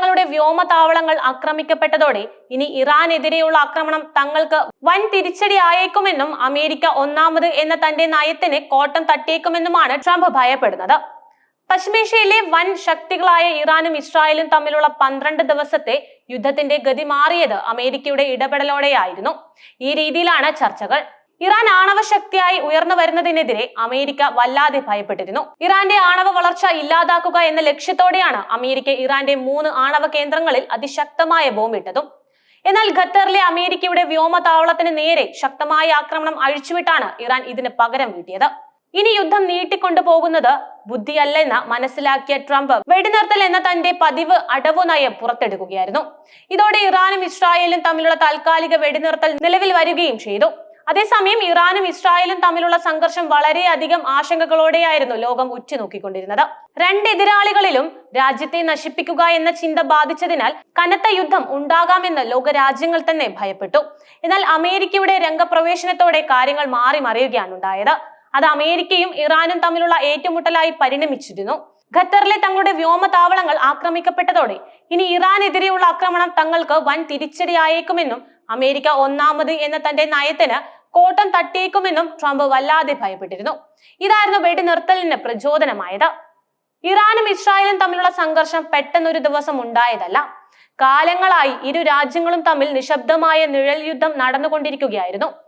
തങ്ങളുടെ വ്യോമതാവളങ്ങൾ ആക്രമിക്കപ്പെട്ടതോടെ ഇനി ഇറാനെതിരെയുള്ള ആക്രമണം തങ്ങൾക്ക് വൻ തിരിച്ചടി ആയേക്കുമെന്നും അമേരിക്ക ഒന്നാമത് എന്ന തന്റെ നയത്തിന് കോട്ടം തട്ടിയേക്കുമെന്നുമാണ് ട്രംപ് ഭയപ്പെടുന്നത്. പശ്ചിമേഷ്യയിലെ വൻ ശക്തികളായ ഇറാനും ഇസ്രായേലും തമ്മിലുള്ള പന്ത്രണ്ട് ദിവസത്തെ യുദ്ധത്തിന്റെ ഗതി മാറിയത് അമേരിക്കയുടെ ഇടപെടലോടെയായിരുന്നു. ഈ രീതിയിലാണ് ചർച്ചകൾ. ഇറാൻ ആണവ ശക്തിയായി ഉയർന്നു വരുന്നതിനെതിരെ അമേരിക്ക വല്ലാതെ ഭയപ്പെട്ടിരുന്നു. ഇറാന്റെ ആണവ വളർച്ച ഇല്ലാതാക്കുക എന്ന ലക്ഷ്യത്തോടെയാണ് അമേരിക്ക ഇറാന്റെ മൂന്ന് ആണവ കേന്ദ്രങ്ങളിൽ അതിശക്തമായ ബോംബിട്ടതും എന്നാൽ ഖത്തറിലെ അമേരിക്കയുടെ വ്യോമതാവളത്തിന് നേരെ ശക്തമായ ആക്രമണം അഴിച്ചുവിട്ടാണ് ഇറാൻ ഇതിന് പകരം വീട്ടിയത്. ഇനി യുദ്ധം നീട്ടിക്കൊണ്ടു പോകുന്നത് ബുദ്ധിയല്ലെന്ന് മനസ്സിലാക്കിയ ട്രംപ് വെടിനിർത്തൽ എന്ന തന്റെ പതിവ് അടവു നയം പുറത്തെടുക്കുകയായിരുന്നു. ഇതോടെ ഇറാനും ഇസ്രായേലും തമ്മിലുള്ള താൽക്കാലിക വെടിനിർത്തൽ നിലവിൽ വരികയും ചെയ്തു. അതേസമയം ഇറാനും ഇസ്രായേലും തമ്മിലുള്ള സംഘർഷം വളരെയധികം ആശങ്കകളോടെയായിരുന്നു ലോകം ഉറ്റുനോക്കിക്കൊണ്ടിരുന്നത്. രണ്ട് എതിരാളികളിലും രാജ്യത്തെ നശിപ്പിക്കുക എന്ന ചിന്ത ബാധിച്ചതിനാൽ കനത്ത യുദ്ധം ഉണ്ടാകാമെന്ന് ലോകരാജ്യങ്ങൾ തന്നെ ഭയപ്പെട്ടു. എന്നാൽ അമേരിക്കയുടെ രംഗപ്രവേശനത്തോടെ കാര്യങ്ങൾ മാറി മറിയുകയാണ് ഉണ്ടായത്. അത് അമേരിക്കയും ഇറാനും തമ്മിലുള്ള ഏറ്റുമുട്ടലായി പരിണമിച്ചിരുന്നു. ഖത്തറിലെ തങ്ങളുടെ വ്യോമ താവളങ്ങൾ ആക്രമിക്കപ്പെട്ടതോടെ ഇനി ഇറാനെതിരെയുള്ള ആക്രമണം തങ്ങൾക്ക് വൻ തിരിച്ചടിയായേക്കുമെന്നും അമേരിക്ക ഒന്നാമത് എന്ന തന്റെ നയത്തിന് കോട്ടം തട്ടിയേക്കുമെന്നും ട്രംപ് വല്ലാതെ ഭയപ്പെട്ടിരുന്നു. ഇതായിരുന്നു വെടിനിർത്തലിന് പ്രചോദനമായത്. ഇറാനും ഇസ്രായേലും തമ്മിലുള്ള സംഘർഷം പെട്ടെന്നൊരു ദിവസം ഉണ്ടായതല്ല. കാലങ്ങളായി ഇരു രാജ്യങ്ങളും തമ്മിൽ നിശബ്ദമായ നിഴൽ യുദ്ധം നടന്നുകൊണ്ടിരിക്കുകയായിരുന്നു.